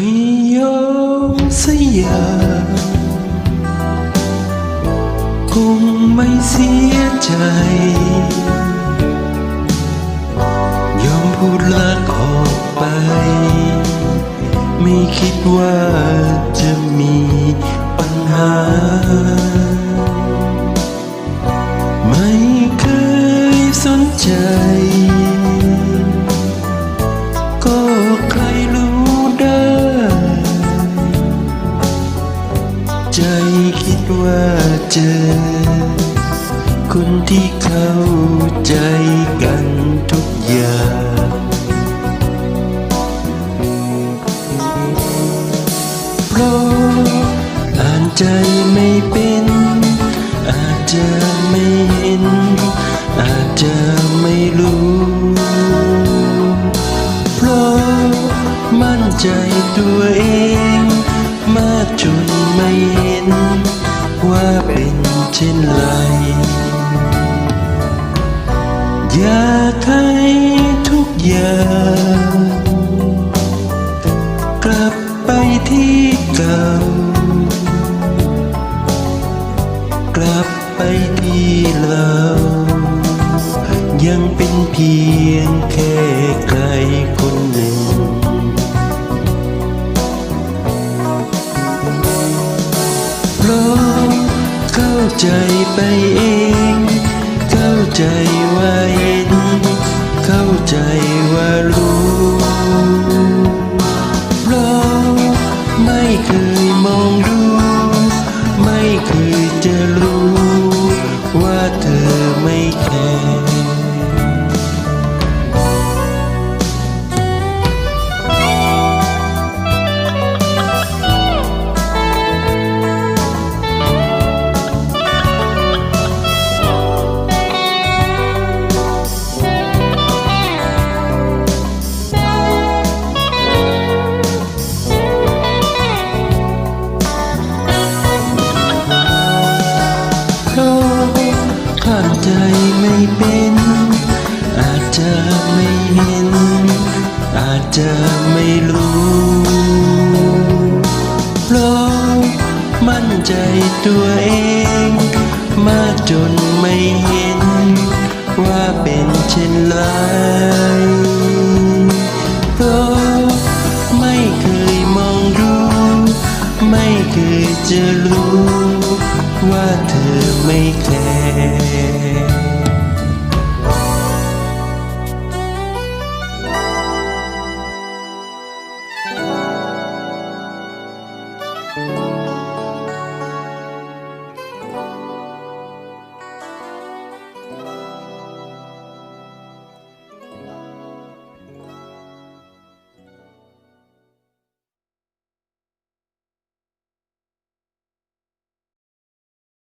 ไม่ยอมสยามคงไม่เสียใจ ยอมพูดลาออกไป ไม่คิดว่าจะมีปัญหา ไม่เคยสนใจ ว่าเจอ คนที่เข้าใจกันทุกอย่างเพราะอ่านใจไม่เป็น อาจจะไม่เห็น อาจจะไม่รู้เพราะมั่นใจตัวเอง มากจนไม่เห็น ว่าเป็นเช่นไรอยาไทยทุกอย่างกลับไปที่เก่ากลับไป เข้าใจไปเอง เข้าใจว่าเห็น เข้าใจว่ารู้เราไม่เคยมองดู ไม่เคยจะรู้ จจะไม่รู้เพราะมั่นใจตัวเอง มาจนไม่เห็น ว่าเป็นเช่นไรเพราะไม่เคยมองดูไม่เคยจะรู้ ว่าเธอไม่แคร์ เ